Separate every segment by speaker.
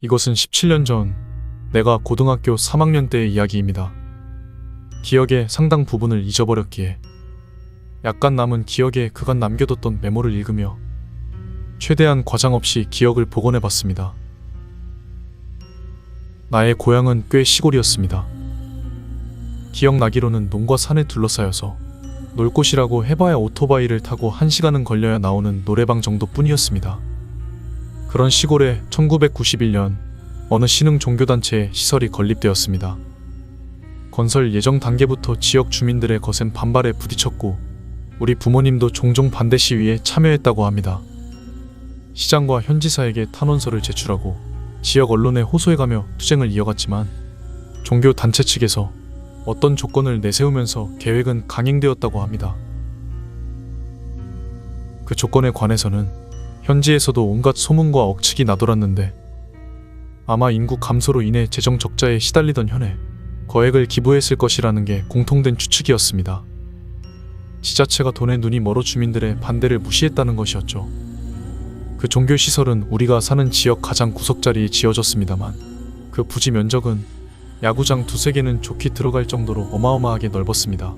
Speaker 1: 이것은 17년 전 내가 고등학교 3학년 때의 이야기입니다. 기억의 상당 부분을 잊어버렸기에 약간 남은 기억에 그간 남겨뒀던 메모를 읽으며 최대한 과장 없이 기억을 복원해 봤습니다. 나의 고향은 꽤 시골이었습니다. 기억나기로는 농과 산에 둘러싸여서 놀 곳이라고 해봐야 오토바이를 타고 1시간은 걸려야 나오는 노래방 정도뿐이었습니다. 그런 시골에 1991년 어느 신흥 종교단체의 시설이 건립되었습니다. 건설 예정 단계부터 지역 주민들의 거센 반발에 부딪혔고 우리 부모님도 종종 반대 시위에 참여했다고 합니다. 시장과 현지사에게 탄원서를 제출하고 지역 언론에 호소해가며 투쟁을 이어갔지만 종교 단체 측에서 어떤 조건을 내세우면서 계획은 강행되었다고 합니다. 그 조건에 관해서는 현지에서도 온갖 소문과 억측이 나돌았는데 아마 인구 감소로 인해 재정 적자에 시달리던 현에 거액을 기부했을 것이라는 게 공통된 추측이었습니다. 지자체가 돈에 눈이 멀어 주민들의 반대를 무시했다는 것이었죠. 그 종교 시설은 우리가 사는 지역 가장 구석자리에 지어졌습니다만 그 부지 면적은 야구장 두세 개는 좋게 들어갈 정도로 어마어마하게 넓었습니다.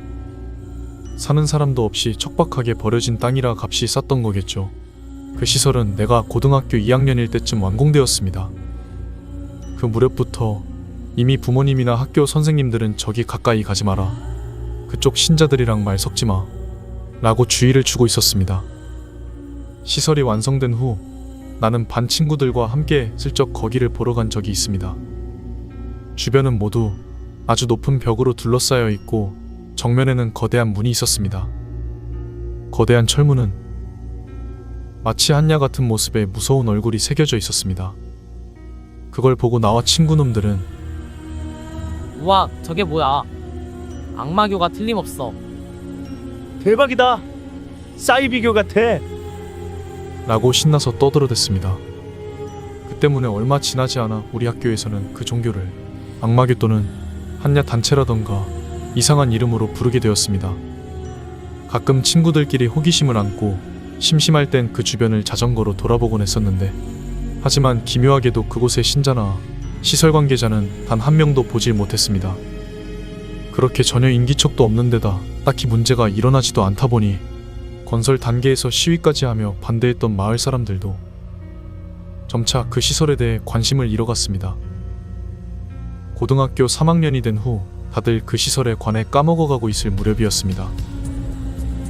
Speaker 1: 사는 사람도 없이 척박하게 버려진 땅이라 값이 쌌던 거겠죠. 그 시설은 내가 고등학교 2학년일 때쯤 완공되었습니다. 그 무렵부터 이미 부모님이나 학교 선생님들은 저기 가까이 가지 마라. 그쪽 신자들이랑 말 섞지 마. 라고 주의를 주고 있었습니다. 시설이 완성된 후 나는 반 친구들과 함께 슬쩍 거기를 보러 간 적이 있습니다. 주변은 모두 아주 높은 벽으로 둘러싸여 있고 정면에는 거대한 문이 있었습니다. 거대한 철문은 마치 한야 같은 모습의 무서운 얼굴이 새겨져 있었습니다. 그걸 보고 나와 친구놈들은
Speaker 2: 우와, 저게 뭐야? 악마교가 틀림없어.
Speaker 3: 대박이다. 사이비교 같아.
Speaker 1: 라고 신나서 떠들어댔습니다. 그 때문에 얼마 지나지 않아 우리 학교에서는 그 종교를 악마교 또는 한야 단체라던가 이상한 이름으로 부르게 되었습니다. 가끔 친구들끼리 호기심을 안고 심심할 땐 그 주변을 자전거로 돌아보곤 했었는데 하지만 기묘하게도 그곳의 신자나 시설 관계자는 단 한 명도 보질 못했습니다. 그렇게 전혀 인기척도 없는 데다 딱히 문제가 일어나지도 않다 보니 건설 단계에서 시위까지 하며 반대했던 마을 사람들도 점차 그 시설에 대해 관심을 잃어갔습니다. 고등학교 3학년이 된 후 다들 그 시설에 관해 까먹어가고 있을 무렵이었습니다.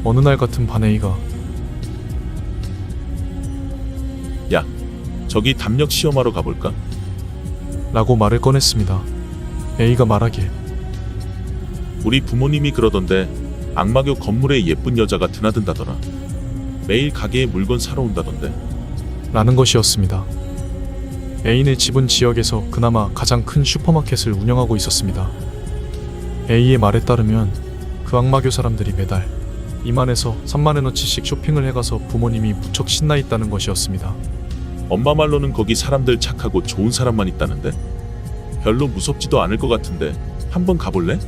Speaker 1: 어느 날 같은 반 A가
Speaker 4: 저기 담력 시험하러 가볼까?
Speaker 1: 라고 말을 꺼냈습니다. A가 말하길
Speaker 4: 우리 부모님이 그러던데 악마교 건물에 예쁜 여자가 드나든다더라. 매일 가게에 물건 사러 온다던데.
Speaker 1: 라는 것이었습니다. A네 집은 지역에서 그나마 가장 큰 슈퍼마켓을 운영하고 있었습니다. A의 말에 따르면 그 악마교 사람들이 매달 2만에서 3만원어치씩 쇼핑을 해가서 부모님이 무척 신나 있다는 것이었습니다.
Speaker 4: 엄마 말로는 거기 사람들 착하고 좋은 사람만 있다는데. 별로 무섭지도 않을 것 같은데 한번 가볼래?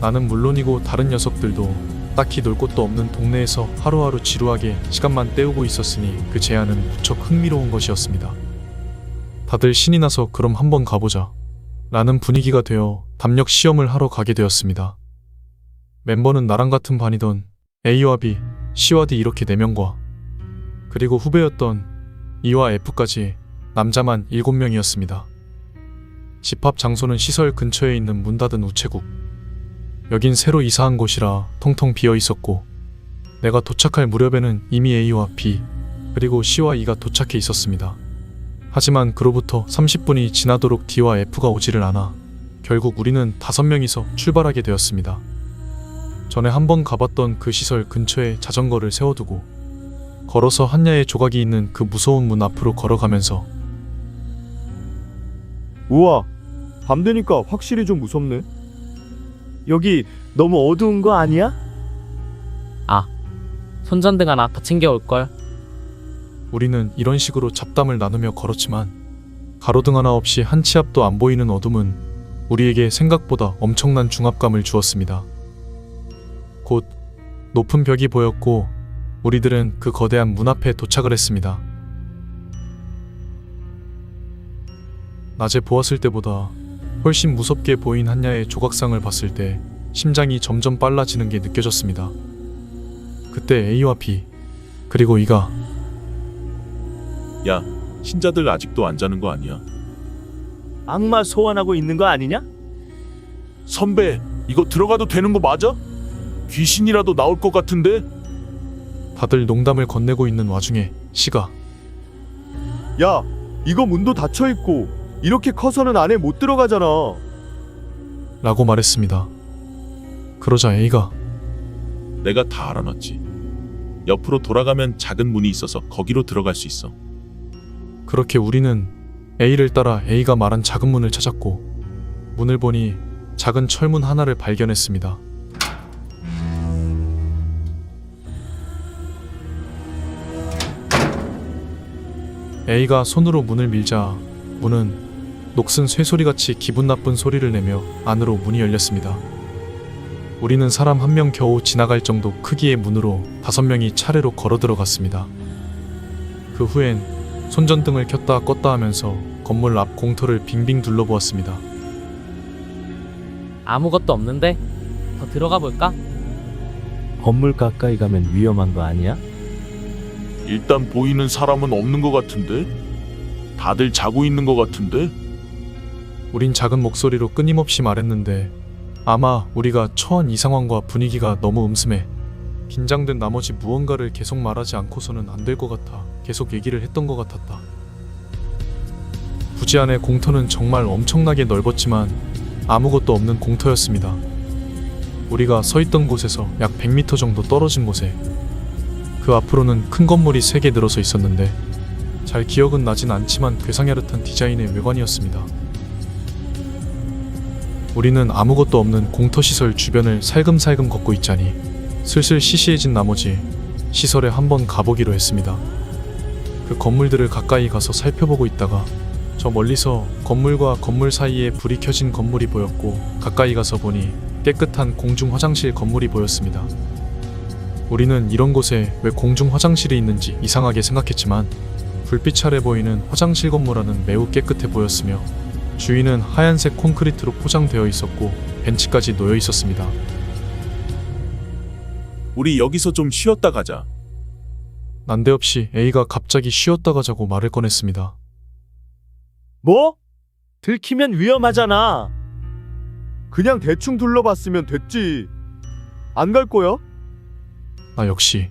Speaker 1: 나는 물론이고 다른 녀석들도 딱히 놀 곳도 없는 동네에서 하루하루 지루하게 시간만 때우고 있었으니 그 제안은 무척 흥미로운 것이었습니다. 다들 신이 나서 그럼 한번 가보자. 라는 분위기가 되어 담력 시험을 하러 가게 되었습니다. 멤버는 나랑 같은 반이던 A와 B, C와 D 이렇게 4명과 그리고 후배였던 E와 F까지 남자만 7명이었습니다. 집합 장소는 시설 근처에 있는 문 닫은 우체국. 여긴 새로 이사한 곳이라 텅텅 비어 있었고 내가 도착할 무렵에는 이미 A와 B 그리고 C와 E가 도착해 있었습니다. 하지만 그로부터 30분이 지나도록 D와 F가 오지를 않아 결국 우리는 다섯 명이서 출발하게 되었습니다. 전에 한번 가봤던 그 시설 근처에 자전거를 세워두고 걸어서 한야의 조각이 있는 그 무서운 문 앞으로 걸어가면서
Speaker 3: 우와. 밤 되니까 확실히 좀 무섭네. 여기 너무 어두운 거 아니야?
Speaker 2: 손전등 하나 더 챙겨올걸.
Speaker 1: 우리는 이런 식으로 잡담을 나누며 걸었지만 가로등 하나 없이 한 치 앞도 안 보이는 어둠은 우리에게 생각보다 엄청난 중압감을 주었습니다. 곧 높은 벽이 보였고 우리들은 그 거대한 문 앞에 도착을 했습니다. 낮에 보았을 때보다 훨씬 무섭게 보인 한야의 조각상을 봤을 때 심장이 점점 빨라지는 게 느껴졌습니다. 그때 A와 B 그리고 이가
Speaker 4: 야, 신자들 아직도 안 자는 거 아니야?
Speaker 3: 악마 소환하고 있는 거 아니냐?
Speaker 4: 선배, 이거 들어가도 되는 거 맞아? 귀신이라도 나올 것 같은데?
Speaker 1: 다들 농담을 건네고 있는 와중에 C가
Speaker 3: 야, 이거 문도 닫혀 있고 이렇게 커서는 안에 못 들어가잖아.
Speaker 1: 라고 말했습니다. 그러자 A가
Speaker 4: 내가 다 알아놨지. 옆으로 돌아가면 작은 문이 있어서 거기로 들어갈 수 있어.
Speaker 1: 그렇게 우리는 A를 따라 A가 말한 작은 문을 찾았고 문을 보니 작은 철문 하나를 발견했습니다. A가 손으로 문을 밀자 문은 녹슨 쇠소리같이 기분 나쁜 소리를 내며 안으로 문이 열렸습니다. 우리는 사람 한 명 겨우 지나갈 정도 크기의 문으로 다섯 명이 차례로 걸어 들어갔습니다. 그 후엔 손전등을 켰다 껐다 하면서 건물 앞 공터를 빙빙 둘러보았습니다.
Speaker 2: 아무것도 없는데 더 들어가 볼까?
Speaker 5: 건물 가까이 가면 위험한 거 아니야?
Speaker 4: 일단 보이는 사람은 없는 것 같은데? 다들 자고 있는 것 같은데?
Speaker 1: 우린 작은 목소리로 끊임없이 말했는데 아마 우리가 처한 이 상황과 분위기가 너무 음슴해 긴장된 나머지 무언가를 계속 말하지 않고서는 안 될 것 같아 계속 얘기를 했던 것 같았다. 부지 안의 공터는 정말 엄청나게 넓었지만 아무것도 없는 공터였습니다. 우리가 서 있던 곳에서 약 100m 정도 떨어진 곳에 그 앞으로는 큰 건물이 3개 늘어서 있었는데 잘 기억은 나진 않지만 괴상야릇한 디자인의 외관이었습니다. 우리는 아무것도 없는 공터 시설 주변을 살금살금 걷고 있자니 슬슬 시시해진 나머지 시설에 한번 가보기로 했습니다. 그 건물들을 가까이 가서 살펴보고 있다가 저 멀리서 건물과 건물 사이에 불이 켜진 건물이 보였고 가까이 가서 보니 깨끗한 공중 화장실 건물이 보였습니다. 우리는 이런 곳에 왜 공중 화장실이 있는지 이상하게 생각했지만 불빛 아래 보이는 화장실 건물 안은 매우 깨끗해 보였으며 주위는 하얀색 콘크리트로 포장되어 있었고 벤치까지 놓여 있었습니다.
Speaker 4: 우리 여기서 좀 쉬었다 가자.
Speaker 1: 난데없이 A가 갑자기 쉬었다 가자고 말을 꺼냈습니다.
Speaker 3: 뭐? 들키면 위험하잖아. 그냥 대충 둘러봤으면 됐지. 안 갈 거야?
Speaker 1: 나 역시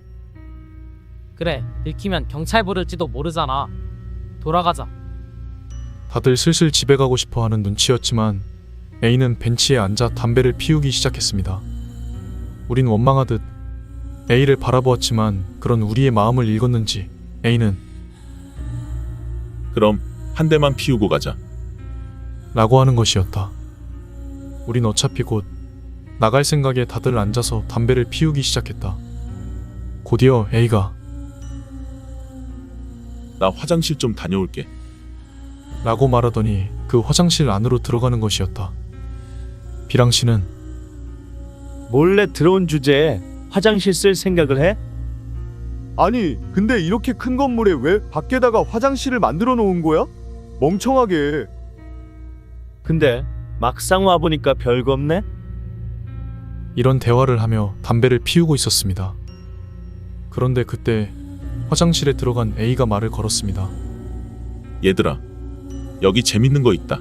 Speaker 2: 그래 들키면 경찰 부를지도 모르잖아. 돌아가자.
Speaker 1: 다들 슬슬 집에 가고 싶어 하는 눈치였지만 A는 벤치에 앉아 담배를 피우기 시작했습니다. 우린 원망하듯 A를 바라보았지만 그런 우리의 마음을 읽었는지 A는
Speaker 4: 그럼 한 대만 피우고 가자.
Speaker 1: 라고 하는 것이었다. 우린 어차피 곧 나갈 생각에 다들 앉아서 담배를 피우기 시작했다. 곧이어 A가
Speaker 4: 나 화장실 좀 다녀올게.
Speaker 1: 라고 말하더니 그 화장실 안으로 들어가는 것이었다. 비랑 씨는
Speaker 5: 몰래 들어온 주제에 화장실 쓸 생각을 해?
Speaker 3: 아니, 근데 이렇게 큰 건물에 왜 밖에다가 화장실을 만들어 놓은 거야? 멍청하게.
Speaker 5: 근데 막상 와 보니까 별거 없네.
Speaker 1: 이런 대화를 하며 담배를 피우고 있었습니다. 그런데 그때 화장실에 들어간 A가 말을 걸었습니다.
Speaker 4: 얘들아, 여기 재밌는 거 있다.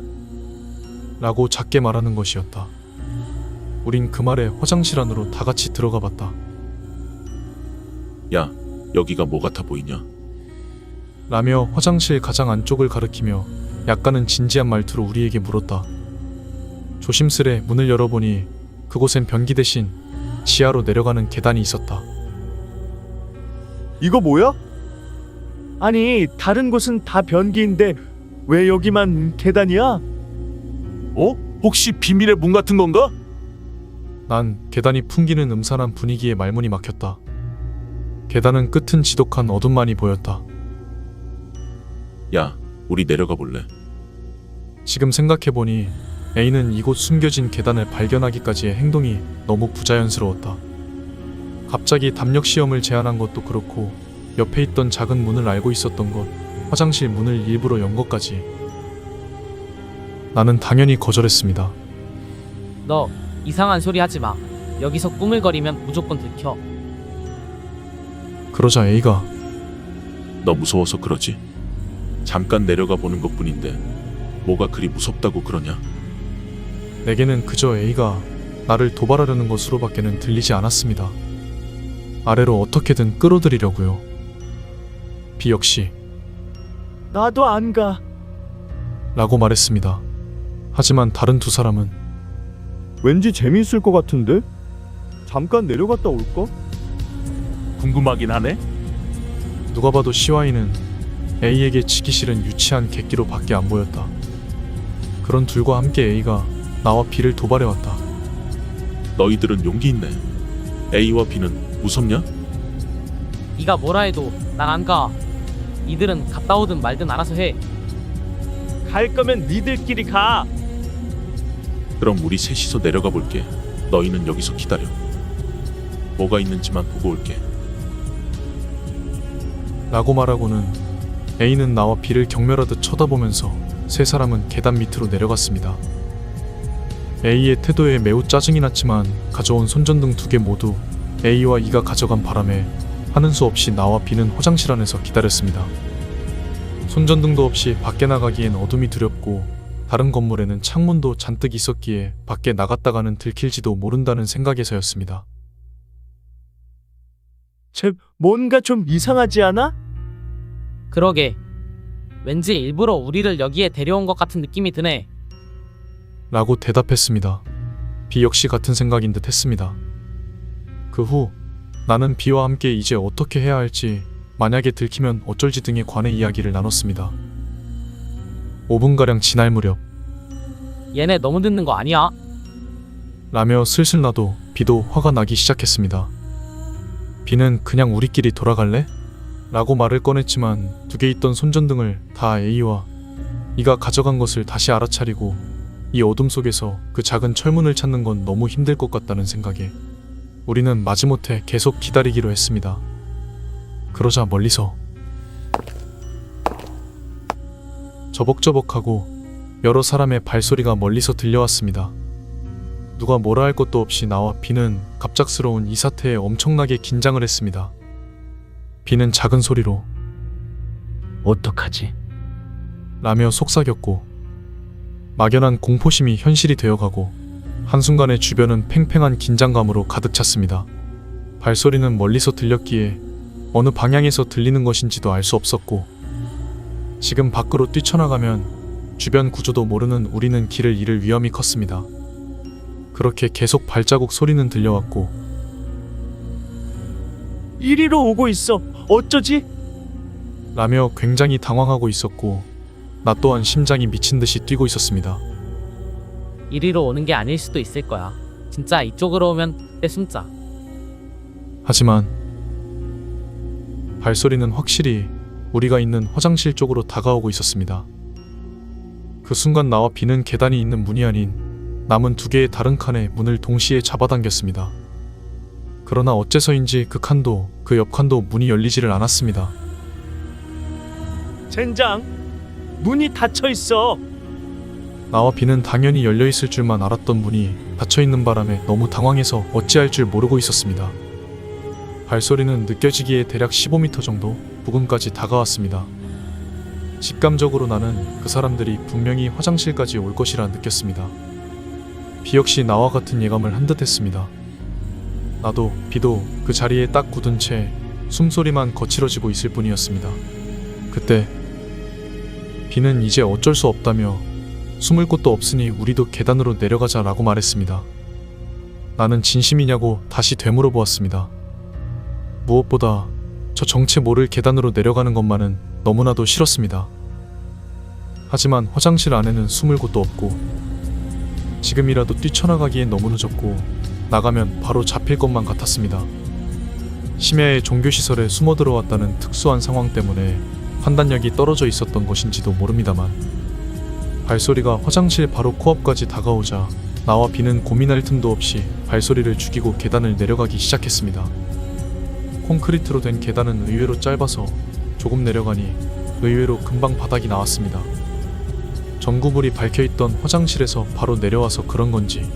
Speaker 1: 라고 작게 말하는 것이었다. 우린 그 말에 화장실 안으로 다 같이 들어가 봤다.
Speaker 4: 야, 여기가 뭐 같아 보이냐?
Speaker 1: 라며 화장실 가장 안쪽을 가리키며 약간은 진지한 말투로 우리에게 물었다. 조심스레 문을 열어보니 그곳엔 변기 대신 지하로 내려가는 계단이 있었다.
Speaker 3: 이거 뭐야?
Speaker 5: 아니 다른 곳은 다 변기인데 왜 여기만 계단이야?
Speaker 4: 어? 혹시 비밀의 문 같은 건가?
Speaker 1: 난 계단이 풍기는 음산한 분위기에 말문이 막혔다. 계단은 끝은 지독한 어둠만이 보였다.
Speaker 4: 야, 우리 내려가 볼래?
Speaker 1: 지금 생각해보니 A는 이곳 숨겨진 계단을 발견하기까지의 행동이 너무 부자연스러웠다. 갑자기 담력 시험을 제안한 것도 그렇고 옆에 있던 작은 문을 알고 있었던 것, 화장실 문을 일부러 연 것까지 나는 당연히 거절했습니다.
Speaker 2: 너 이상한 소리 하지 마. 여기서 꾸물거리면 무조건 들켜.
Speaker 1: 그러자 A가
Speaker 4: 너 무서워서 그러지? 잠깐 내려가 보는 것 뿐인데 뭐가 그리 무섭다고 그러냐?
Speaker 1: 내게는 그저 A가 나를 도발하려는 것으로밖에는 들리지 않았습니다. 아래로 어떻게든 끌어들이려고요. B 역시
Speaker 5: 나도 안 가.
Speaker 1: 라고 말했습니다. 하지만 다른 두 사람은
Speaker 3: 왠지 재미있을 것 같은데? 잠깐 내려갔다 올까?
Speaker 4: 궁금하긴 하네.
Speaker 1: 누가 봐도 CY는 A에게 지기 싫은 유치한 객기로 밖에 안 보였다. 그런 둘과 함께 A가 나와 B를 도발해왔다.
Speaker 4: 너희들은 용기 있네. A와 B는 무섭냐?
Speaker 2: 네가 뭐라 해도 난 안 가. 이들은 갔다 오든 말든 알아서 해.
Speaker 5: 갈 거면 니들끼리 가.
Speaker 4: 그럼 우리 셋이서 내려가 볼게. 너희는 여기서 기다려. 뭐가 있는지만 보고 올게.
Speaker 1: 라고 말하고는 A는 나와 B를 경멸하듯 쳐다보면서 세 사람은 계단 밑으로 내려갔습니다. A의 태도에 매우 짜증이 났지만 가져온 손전등 두 개 모두 A와 E가 가져간 바람에 하는 수 없이 나와 B는 화장실 안에서 기다렸습니다. 손전등도 없이 밖에 나가기엔 어둠이 두렵고 다른 건물에는 창문도 잔뜩 있었기에 밖에 나갔다가는 들킬지도 모른다는 생각에서였습니다.
Speaker 5: 쟤 뭔가 좀 이상하지 않아?
Speaker 2: 그러게. 왠지 일부러 우리를 여기에 데려온 것 같은 느낌이 드네.
Speaker 1: 라고 대답했습니다. B 역시 같은 생각인 듯 했습니다. 그 후 나는 B와 함께 이제 어떻게 해야 할지 만약에 들키면 어쩔지 등에 관해 이야기를 나눴습니다. 5분가량 지날 무렵
Speaker 2: 얘네 너무 듣는 거 아니야?
Speaker 1: 라며 슬슬 나도 B도 화가 나기 시작했습니다. B는 그냥 우리끼리 돌아갈래? 라고 말을 꺼냈지만 두 개 있던 손전등을 다 A와 이가 가져간 것을 다시 알아차리고 이 어둠 속에서 그 작은 철문을 찾는 건 너무 힘들 것 같다는 생각에 우리는 마지못해 계속 기다리기로 했습니다. 그러자 멀리서 저벅저벅하고 여러 사람의 발소리가 멀리서 들려왔습니다. 누가 뭐라 할 것도 없이 나와 비는 갑작스러운 이 사태에 엄청나게 긴장을 했습니다. 비는 작은 소리로
Speaker 5: 어떡하지?
Speaker 1: 라며 속삭였고 막연한 공포심이 현실이 되어가고 한순간에 주변은 팽팽한 긴장감으로 가득 찼습니다. 발소리는 멀리서 들렸기에 어느 방향에서 들리는 것인지도 알 수 없었고 지금 밖으로 뛰쳐나가면 주변 구조도 모르는 우리는 길을 잃을 위험이 컸습니다. 그렇게 계속 발자국 소리는 들려왔고
Speaker 5: 이리로 오고 있어. 어쩌지?
Speaker 1: 라며 굉장히 당황하고 있었고 나 또한 심장이 미친 듯이 뛰고 있었습니다.
Speaker 2: 이리로 오는 게 아닐 수도 있을 거야. 진짜 이쪽으로 오면 내 숨자.
Speaker 1: 하지만 발소리는 확실히 우리가 있는 화장실 쪽으로 다가오고 있었습니다. 그 순간 나와 비는 계단이 있는 문이 아닌 남은 두 개의 다른 칸의 문을 동시에 잡아당겼습니다. 그러나 어째서인지 그 칸도 그 옆 칸도 문이 열리지를 않았습니다.
Speaker 5: 젠장. 문이 닫혀 있어.
Speaker 1: 나와 비는 당연히 열려 있을 줄만 알았던 문이 닫혀 있는 바람에 너무 당황해서 어찌할 줄 모르고 있었습니다. 발소리는 느껴지기에 대략 15m 정도 부근까지 다가왔습니다. 직감적으로 나는 그 사람들이 분명히 화장실까지 올 것이라 느꼈습니다. 비 역시 나와 같은 예감을 한 듯했습니다. 나도 비도 그 자리에 딱 굳은 채 숨소리만 거칠어지고 있을 뿐이었습니다. 그때 비는 이제 어쩔 수 없다며 숨을 곳도 없으니 우리도 계단으로 내려가자 라고 말했습니다. 나는 진심이냐고 다시 되물어 보았습니다. 무엇보다 저 정체 모를 계단으로 내려가는 것만은 너무나도 싫었습니다. 하지만 화장실 안에는 숨을 곳도 없고 지금이라도 뛰쳐나가기엔 너무 늦었고 나가면 바로 잡힐 것만 같았습니다. 심야의 종교시설에 숨어 들어왔다는 특수한 상황 때문에 판단력이 떨어져 있었던 것인지도 모릅니다만 발소리가 화장실 바로 코앞까지 다가오자 나와 비는 고민할 틈도 없이 발소리를 죽이고 계단을 내려가기 시작했습니다. 콘크리트로 된 계단은 의외로 짧아서 조금 내려가니 의외로 금방 바닥이 나왔습니다. 전구불이 밝혀있던 화장실에서 바로 내려와서 그런 건지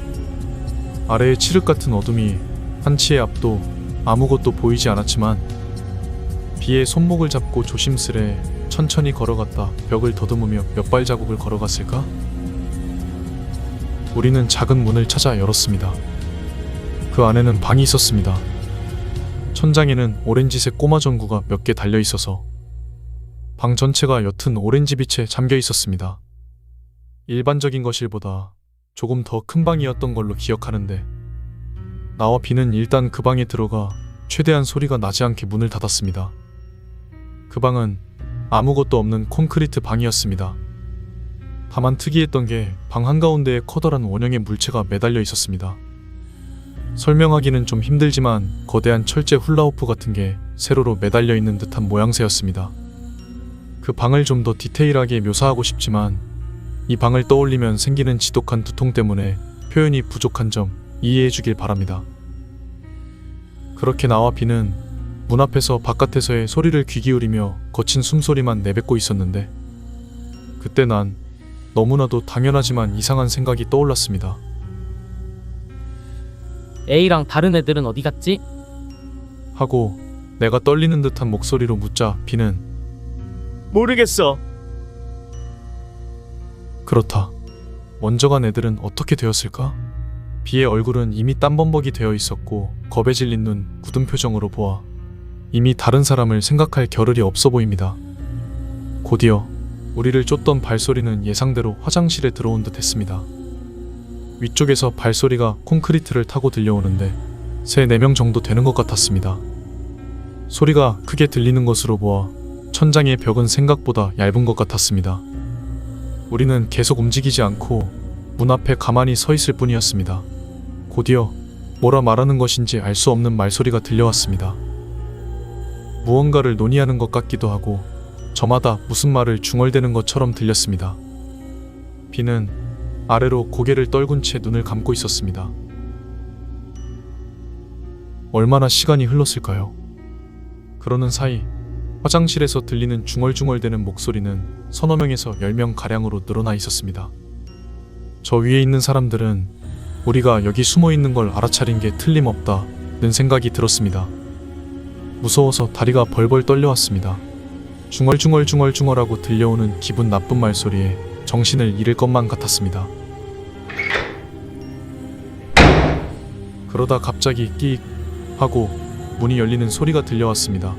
Speaker 1: 아래의 칠흑 같은 어둠이 한치의 앞도 아무것도 보이지 않았지만 비의 손목을 잡고 조심스레 천천히 걸어갔다 벽을 더듬으며 몇 발자국을 걸어갔을까? 우리는 작은 문을 찾아 열었습니다. 그 안에는 방이 있었습니다. 천장에는 오렌지색 꼬마 전구가 몇 개 달려 있어서 방 전체가 옅은 오렌지 빛에 잠겨 있었습니다. 일반적인 거실보다 조금 더 큰 방이었던 걸로 기억하는데 나와 비는 일단 그 방에 들어가 최대한 소리가 나지 않게 문을 닫았습니다. 그 방은 아무것도 없는 콘크리트 방이었습니다. 다만 특이했던 게 방 한가운데에 커다란 원형의 물체가 매달려 있었습니다. 설명하기는 좀 힘들지만 거대한 철제 훌라후프 같은 게 세로로 매달려 있는 듯한 모양새였습니다. 그 방을 좀 더 디테일하게 묘사하고 싶지만 이 방을 떠올리면 생기는 지독한 두통 때문에 표현이 부족한 점 이해해 주길 바랍니다. 그렇게 나와 비는 문 앞에서 바깥에서의 소리를 귀 기울이며 거친 숨소리만 내뱉고 있었는데 그때 난 너무나도 당연하지만 이상한 생각이 떠올랐습니다.
Speaker 2: A랑 다른 애들은 어디 갔지?
Speaker 1: 하고 내가 떨리는 듯한 목소리로 묻자 비는
Speaker 5: 모르겠어.
Speaker 1: 그렇다. 먼저 간 애들은 어떻게 되었을까? 비의 얼굴은 이미 땀범벅이 되어 있었고 겁에 질린 눈 굳은 표정으로 보아 이미 다른 사람을 생각할 겨를이 없어 보입니다. 곧이어 우리를 쫓던 발소리는 예상대로 화장실에 들어온 듯 했습니다. 위쪽에서 발소리가 콘크리트를 타고 들려오는데 세 네 명 정도 되는 것 같았습니다. 소리가 크게 들리는 것으로 보아 천장의 벽은 생각보다 얇은 것 같았습니다. 우리는 계속 움직이지 않고 문 앞에 가만히 서 있을 뿐이었습니다. 곧이어 뭐라 말하는 것인지 알 수 없는 말소리가 들려왔습니다. 무언가를 논의하는 것 같기도 하고 저마다 무슨 말을 중얼대는 것처럼 들렸습니다. 비는 아래로 고개를 떨군 채 눈을 감고 있었습니다. 얼마나 시간이 흘렀을까요? 그러는 사이 화장실에서 들리는 중얼중얼대는 목소리는 서너 명에서 열 명 가량으로 늘어나 있었습니다. 저 위에 있는 사람들은 우리가 여기 숨어 있는 걸 알아차린 게 틀림없다는 생각이 들었습니다. 무서워서 다리가 벌벌 떨려왔습니다. 중얼중얼중얼중얼하고 들려오는 기분 나쁜 말소리에 정신을 잃을 것만 같았습니다. 그러다 갑자기 끼익 하고 문이 열리는 소리가 들려왔습니다.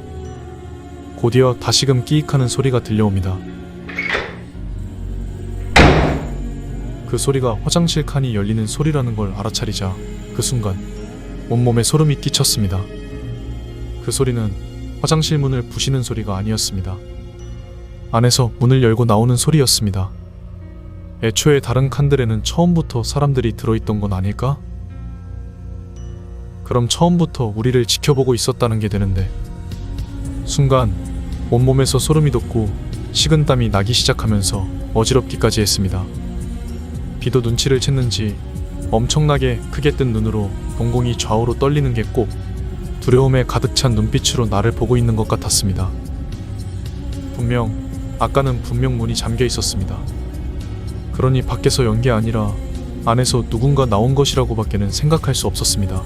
Speaker 1: 곧이어 다시금 끼익하는 소리가 들려옵니다. 그 소리가 화장실 칸이 열리는 소리라는 걸 알아차리자 그 순간 온몸에 소름이 끼쳤습니다. 그 소리는 화장실 문을 부시는 소리가 아니었습니다. 안에서 문을 열고 나오는 소리였습니다. 애초에 다른 칸들에는 처음부터 사람들이 들어있던 건 아닐까? 그럼 처음부터 우리를 지켜보고 있었다는 게 되는데 순간 온몸에서 소름이 돋고 식은땀이 나기 시작하면서 어지럽기까지 했습니다. 비도 눈치를 챘는지 엄청나게 크게 뜬 눈으로 동공이 좌우로 떨리는 게 꼭 두려움에 가득 찬 눈빛으로 나를 보고 있는 것 같았습니다. 분명 아까는 분명 문이 잠겨 있었습니다. 그러니 밖에서 연 게 아니라 안에서 누군가 나온 것이라고밖에는 생각할 수 없었습니다.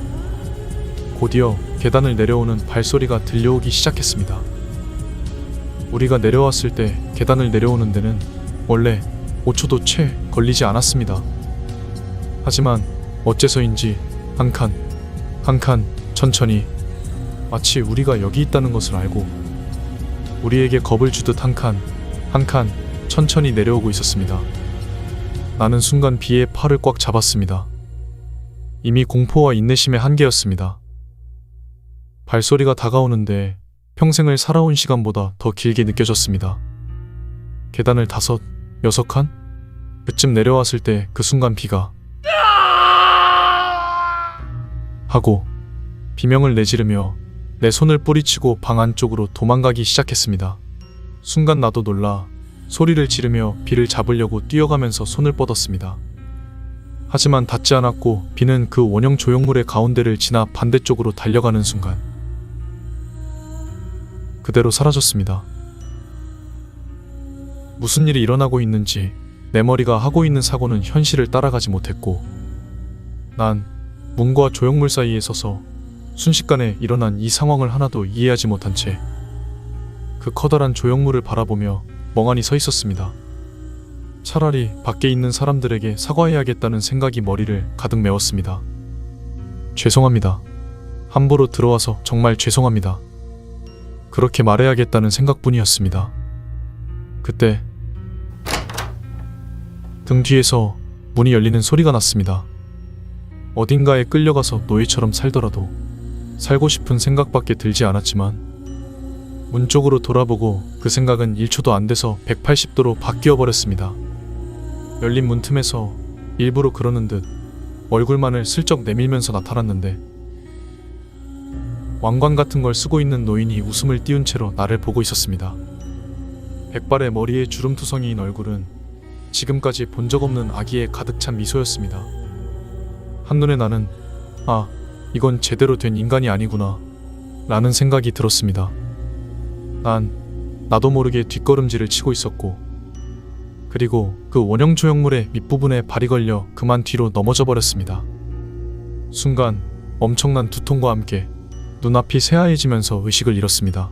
Speaker 1: 곧이어 계단을 내려오는 발소리가 들려오기 시작했습니다. 우리가 내려왔을 때 계단을 내려오는 데는 원래 5초도 채 걸리지 않았습니다. 하지만 어째서인지 한 칸, 한 칸 천천히 마치 우리가 여기 있다는 것을 알고 우리에게 겁을 주듯 한 칸, 한 칸 천천히 내려오고 있었습니다. 나는 순간 비의 팔을 꽉 잡았습니다. 이미 공포와 인내심의 한계였습니다. 발소리가 다가오는데 평생을 살아온 시간보다 더 길게 느껴졌습니다. 계단을 다섯, 여섯 칸? 그쯤 내려왔을 때 그 순간 비가 하고 비명을 내지르며 내 손을 뿌리치고 방 안쪽으로 도망가기 시작했습니다. 순간 나도 놀라 소리를 지르며 비를 잡으려고 뛰어가면서 손을 뻗었습니다. 하지만 닿지 않았고 비는 그 원형 조형물의 가운데를 지나 반대쪽으로 달려가는 순간 그대로 사라졌습니다. 무슨 일이 일어나고 있는지 내 머리가 하고 있는 사고는 현실을 따라가지 못했고 난 문과 조형물 사이에 서서 순식간에 일어난 이 상황을 하나도 이해하지 못한 채 그 커다란 조형물을 바라보며 멍하니 서 있었습니다. 차라리 밖에 있는 사람들에게 사과해야겠다는 생각이 머리를 가득 메웠습니다. 죄송합니다. 함부로 들어와서 정말 죄송합니다. 그렇게 말해야겠다는 생각뿐이었습니다. 그때 등 뒤에서 문이 열리는 소리가 났습니다. 어딘가에 끌려가서 노예처럼 살더라도 살고 싶은 생각밖에 들지 않았지만 문 쪽으로 돌아보고 그 생각은 1초도 안 돼서 180도로 바뀌어 버렸습니다. 열린 문 틈에서 일부러 그러는 듯 얼굴만을 슬쩍 내밀면서 나타났는데 왕관 같은 걸 쓰고 있는 노인이 웃음을 띄운 채로 나를 보고 있었습니다. 백발의 머리에 주름투성이인 얼굴은 지금까지 본 적 없는 아기의 가득 찬 미소였습니다. 한눈에 나는 아, 이건 제대로 된 인간이 아니구나 라는 생각이 들었습니다. 난 나도 모르게 뒷걸음질을 치고 있었고 그리고 그 원형 조형물의 밑부분에 발이 걸려 그만 뒤로 넘어져 버렸습니다. 순간 엄청난 두통과 함께 눈앞이 새하얘지면서 의식을 잃었습니다.